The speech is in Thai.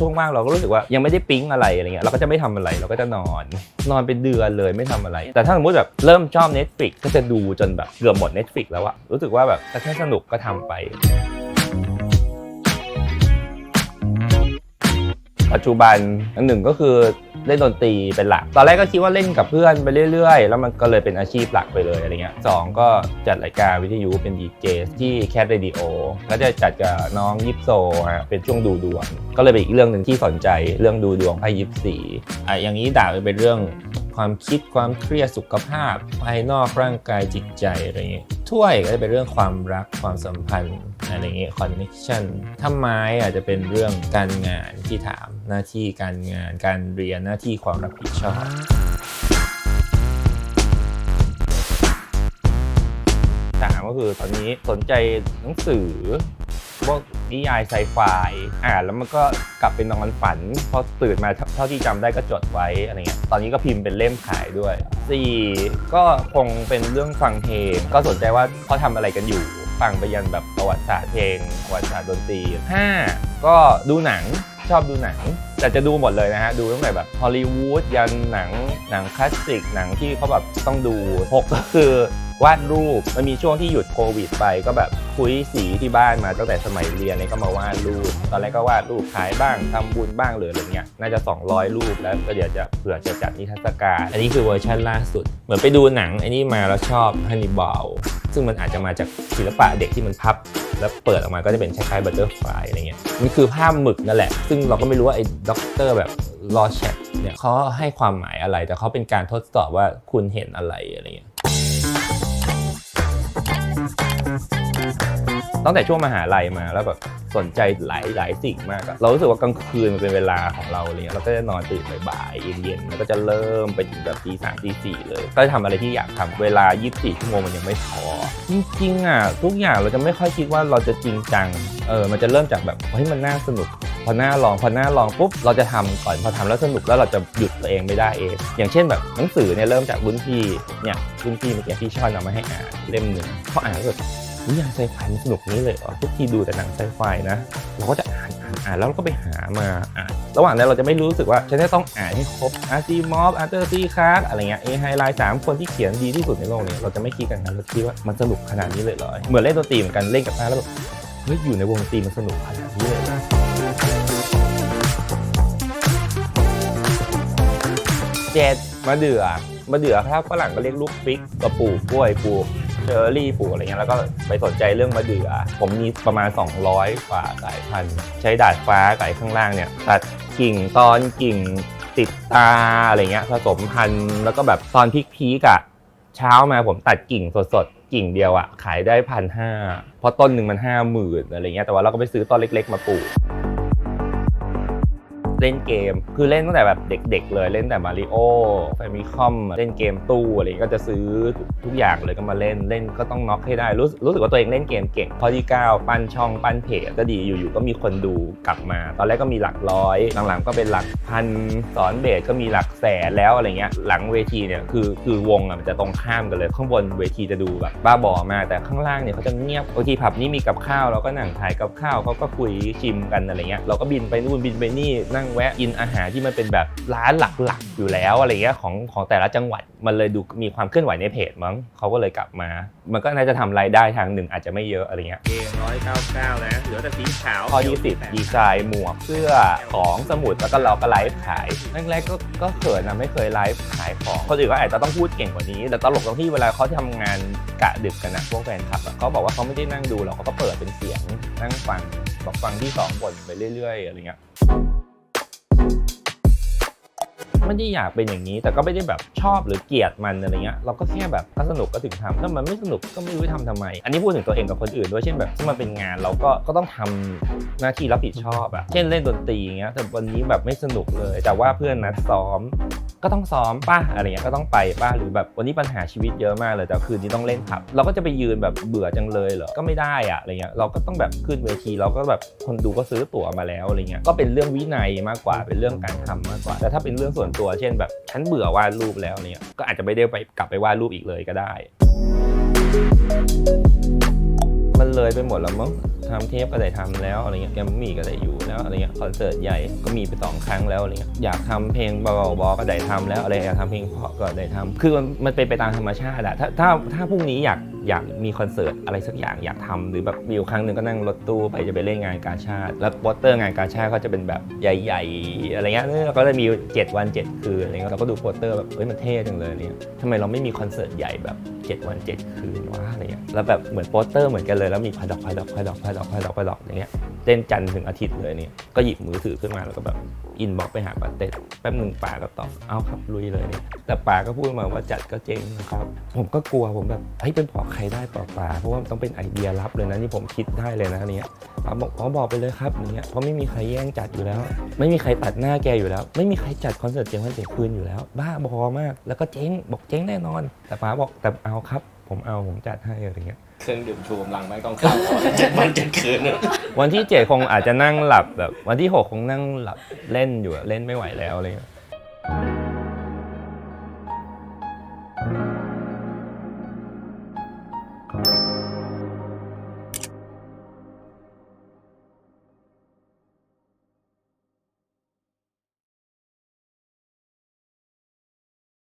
ช่วงว่างเราก็รู้สึกว่ายังไม่ได้ปิ๊งอะไรอะไรเงี้ยเราก็จะไม่ทำอะไรเราก็จะนอน นอนเป็นเดือนเลยไม่ทำอะไร แต่ถ้าสมมติแบบเริ่มชอบ Netflix ก็จะดูจนแบบเกือบหมด Netflix แล้วอะรู้สึกว่าแบบถ้าแค่สนุกก็ทำไป ปัจจุบันอันหนึ่งก็คือ เล่นดนตรีเป็นหลัก ตอนแรกก็คิดว่าเล่นกับเพื่อนไปเรื่อยๆ แล้วมันก็เลยเป็นอาชีพหลักไปเลยอะไรเงี้ยสองก็จัดรายการวิทยุเป็นดีเจที่แคทเรดิโอก็จะจัดกับน้องยิปโซฮะเป็นช่วงดูดวง ก็เลยเป็นอีกเรื่องหนึ่งที่สนใจเรื่องดูดวงไพ่ยิปซีอะอย่างนี้ด่าไปเป็นเรื่องความคิดความเครียดสุขภาพ ภายนอกร่างกายจิตใจอะไรเงี้ย ถ้วยก็จะเป็นเรื่องความรักความสัมพันธ์อะไรเงี้ยคอนเนคชั่นถ้าไม้อาจจะเป็นเรื่องการงานที่ถามหน้าที่การงานการเรียนหน้าที่ความรับผิดชอบสามก็คือตอนนี้สนใจหนังสือพวก นิยายไซไฟอ่านแล้วมันก็กลับเป็นนอนฝัน พอตื่นมาเท่าเท่าที่จำได้ก็จดไว้อะไรเงี้ยตอนนี้ก็พิมพ์เป็นเล่มขายด้วยสี่ก็คงเป็นเรื่องฟังเพลงก็สนใจว่าเขาทำอะไรกันอยู่ ฟังไปยันแบบประวัติศาสตร์เพลงประวัติศาสตร์ดนตรีห้าก็ดูหนังชอบดูหนัง แต่จะดูหมดเลยนะฮะ ดูตั้งแต่แบบฮอลลีวูดยันหนังหนังคลาสสิกหนังที่เขาแบบต้องดูหกก็คือวาดรูปมันมีช่วงที่หยุดโควิดไป ก็แบบคุยสีที่บ้านมาตั้งแต่สมัยเรียนเนี่ยก็มาวาดรูป ตอนแรกก็วาดรูปขายบ้างทำบุญบ้างหรืออะไรเงี้ยน่าจะ 200 รูปแล้วก็เดี๋ยวจะเผื่อจะจัดนิทรรศการ อันนี้คือเวอร์ชันล่าสุด เหมือนไปดูหนังอ้นี่มาแล้วชอบฮันนิบาล ซึ่งมันอาจจะมาจากศิลปะเด็กที่มันพับ แล้วเปิดออกมาก็จะเป็นคล้ายๆบัตเตอร์ฟลายอะไรเงี้ยมันคือภาพหมึกนั่นแหละ ซึ่งเราก็ไม่รู้ว่าไอ้ด็อกเตอร์แบบลอแชกเนี่ยเขาให้ความหมายอะไร แต่เขาเป็นการทดสอบว่าคุณเห็นอะไรอะไรเงี้ย ตั้งแต่ช่วงมหาลัยมาแล้วแบบสนใจหลายหลายสิ่งมากอะเรารู้สึกว่ากลางคืนมันเป็นเวลาของเราอะไรเงี้ยเราก็จะนอนตื่นบ่ายๆเย็นๆแล้วก็จะเริ่มไปถึงแบบตีสามตีสี่เลย ก็จะทำอะไรที่อยากทำเวลา 24 ชั่วโมงมันยังไม่พอ จริงๆอะทุกอย่างเราจะไม่ค่อยคิดว่าเราจะจริงจังเออมันจะเริ่มจากแบบเฮ้ยมันน่าสนุก พอหน้าลองพอหน้าลองปุ๊บเราจะทำก่อนพอทำแล้วสนุกแล้วเราจะหยุดตัวเองไม่ได้เอง อย่างเช่นแบบหนังสือเนี่ยเริ่มจากรุ่นพี่เนี่ยรุ่นพี่เมื่อกี้ที่ชอนเอามาให้อ่านเล่มหนึ่งพออ่านแล้วแบบ นิยายไซไฟมันสนุกนี้เลยเหรอทุกทีดูแต่หนังไซไฟนะ เราก็จะอ่านอ่านอ่านแล้วเราก็ไปหามาอ่านระหว่างนั้นเราจะไม่รู้สึกว่าฉันจะต้องอ่านให้ครบอาร์ซีมอฟอาร์เตอร์ซีคาร์อะไรเงี้ยเอไฮไลท์สามคนที่เขียนดีที่สุดในโลกเนี่ยเราจะไม่คิดกันนะเราคิดว่ามันสนุกขนาดนี้เลยเหรอเหมือนเล่นดนตรีเหมือนกันเล่นกับเพื่อนแล้วแบบเฮ้ยอยู่ในวงดนตรีมันสนุกขนาดนี้เลยเหรอเจ็ดมะเดื่อมะเดือครับฝรั่งก็เรียกลูกฟิกก็ปลูกกล้วยปลูก เชอร์รี่ปลูกอะไรเงี้ยแล้วก็ไปสนใจเรื่องมะเดื่อ ผมมีประมาณ 200 กว่าสายพันธุ์ ใช้ดาดฟ้าไก่ข้างล่างเนี่ยตัดกิ่งตอนกิ่งติดตาอะไรเงี้ยผสมพันธุ์แล้วก็แบบตอนพีกๆอะเช้ามาผมตัดกิ่งสดๆ กิ่งเดียวอะขายได้พันห้าเพราะต้นหนึ่งมันห้าหมื่นอะไรเงี้ยแต่ว่าเราก็ไปซื้อต้นเล็ก ๆ มาปลูก เล่นเกม คือเล่นตั้งแต่แบบเด็ก ๆ เลยเล่นแต่มาริโอแฟมิคอมเล่นเกมตู้อะไรก็จะซื้อทุกอย่างเลยก็มาเล่นเล่นก็ต้องน็อกให้ได้รู้รู้สึกว่าตัวเองเล่นเกมเก่งข้อที่9ปั้นช่องปั้นเพจก็ดีอยู่ๆก็มีคนดูกลับมา ตอนแรกก็มีหลักร้อยหลังๆก็เป็นหลักพันสอนเบสก็มีหลักแสนแล้วอะไรเงี้ยหลังเวทีเนี่ยคือคือวงอะมันจะตรงข้ามกันเลยข้างบนเวทีจะดูแบบบ้าบอมากแต่ข้างล่างเนี่ยเขาจะเงียบบางทีผับนี้มีกับข้าวเราก็นั่งถ่ายกับข้าวเขาก็คุยชิมกันอะไรเงี้ยเราก็บินไปนู่นบินไปนี่นั่งแวะกินอาหารที่มันเป็นแบบร้านหลักๆอยู่แล้วอะไรเงี้ยของของแต่ละจังหวัดมันเลยดูมีความเคลื่อนไหวในเพจมั้งเขาก็เลยกลับมา มันก็น่าจะทำรายได้ทางหนึ่งอาจจะไม่เยอะอะไรเงี้ย เกมร้อยเก้าเก้านะ เหลือแต่สีขาวข้อที่สิบดีไซน์หมวกเสื้อของสมุดแล้วก็เราก็ไลฟ์ขายแรกๆก็ก็เขินนะไม่เคยไลฟ์ขายของคนอื่นก็อาจจะต้องพูดเก่งกว่านี้ แต่ตลกตรงที่เวลาเขาทำงานกะดึกกันนะพวกแฟนคลับอะเขาบอกว่าเขาไม่ได้นั่งดูหรอกเขาก็เปิดเป็นเสียงนั่งฟังบอกฟังที่สองบทไปเรื่อยๆอะไรเงี้ย ไม่ได้อยากเป็นอย่างนี้ แต่ก็ไม่ได้แบบชอบหรือเกลียดมันอะไรเงี้ยเราก็แค่แบบถ้าสนุกก็ถึงทำถ้ามันไม่สนุกก็ไม่รู้จะทำทำไม อันนี้พูดถึงตัวเองกับคนอื่นด้วยเช่นแบบถ้ามันเป็นงานเราก็ก็ต้องทำหน้าที่รับผิดชอบอะเช่นเล่นดนตรีอย่างเงี้ยแต่วันนี้แบบไม่สนุกเลย แต่ว่าเพื่อนนัดซ้อม ก็ต้องซ้อมป่ะอะไรเงี้ยก็ต้องไปป่ะหรือแบบวันนี้ปัญหาชีวิตเยอะมากเลยแต่คืนนี้ต้องเล่นผับ เราก็จะไปยืนแบบเบื่อจังเลยเหรอก็ไม่ได้อะอะไรเงี้ยเราก็ต้องแบบขึ้นเวทีเราก็แบบคนดูก็ซื้อตั๋วมาแล้วอะไรเงี้ยก็เป็นเรื่องวินัยมากกว่าเป็นเรื่องการทำมากกว่าแต่ถ้าเป็นเรื่องส่วนตัวเช่นแบบฉันเบื่อวาดรูปแล้วเนี่ยก็อาจจะไม่ได้ไปกลับไปวาดรูปอีกเลยก็ได้ มันเลยไปหมดแล้วมั้ง ทำเทปก็ได้ทำแล้วอะไรเงี้ยแกมมี่ก็ได้อยู่แล้วอะไรเงี้ยคอนเสิร์ตใหญ่ก็มีไปสองครั้งแล้วอะไรเงี้ยอยากทำเพลงเบาๆบอก็ได้ทำแล้วอะไรอยากทำเพลงเพราะก็ได้ทำคือมันมันเป็นไปตามธรรมชาติอะถ้าถ้าถ้าพรุ่งนี้อยาก อยากมีคอนเสิร์ตอะไรสักอย่างอยากทำหรือแบบมีอยู่ครั้งหนึ่งก็นั่งรถตู้ไปจะไปเล่นงานกาชาติ แล้วโปสเตอร์งานกาชาติก็จะเป็นแบบใหญ่ๆอะไรเงี้ยแล้วก็จะมี 7 วัน 7 คืนอะไรเงี้ยเราก็ดูโปสเตอร์แบบเฮ้ยมันเท่จังเลยเนี่ยทำไมเราไม่มีคอนเสิร์ตใหญ่แบบ 7 วัน 7 คืนวะอะไรเงี้ยแล้วแบบเหมือนโปสเตอร์เหมือนกันเลยแล้วมีพาดอกพาดอกพาดอกพาดอกพาดอกพาดอกอย่างเงี้ย เต้นจันทร์ถึงอาทิตย์เลยเนี่ยก็หยิบมือถือขึ้นมาแล้วก็แบบอินบ็อกไปหาปาเต้แป๊บหนึ่งป่าก็ตอบเอาครับลุยเลยเนี่ยแต่ป่าก็พูดมาว่าจัดก็เจ๊งนะครับ ผมก็กลัวผมแบบเฮ้ยเป็นบอใครได้ป่าป่าเพราะว่าต้องเป็นไอเดียลับเลยนะนี่ผมคิดได้เลยนะเนี่ยป่าบอกอ๋อบอกไปเลยครับอย่เงี้ยเพราะไม่มีใครแย่งจัดอยู่แล้ว ไม่มีใครตัดหน้าแกอยู่แล้ว ไม่มีใครจัดคอนเสิร์ตเจ๊งวันเจ๊งคืนอยู่แล้ว บ้าบอมาก แล้วก็เจ๊งบอกเจ๊งแน่นอน แต่ป๋าบอกแต่เอาครับ ผมเอาผมจัดให้อะไรเงี้ย เครื่องดื่มชูกำลังไม่ต้องเข้าเจ็ดวันเจ็ดคืนเนี่ยวันที่เจ็ดคงอาจจะนั่งหลับแบบ วันที่หกคงนั่งหลับเล่นอยู่อะเล่นไม่ไหวแล้วอะไรเงี้ย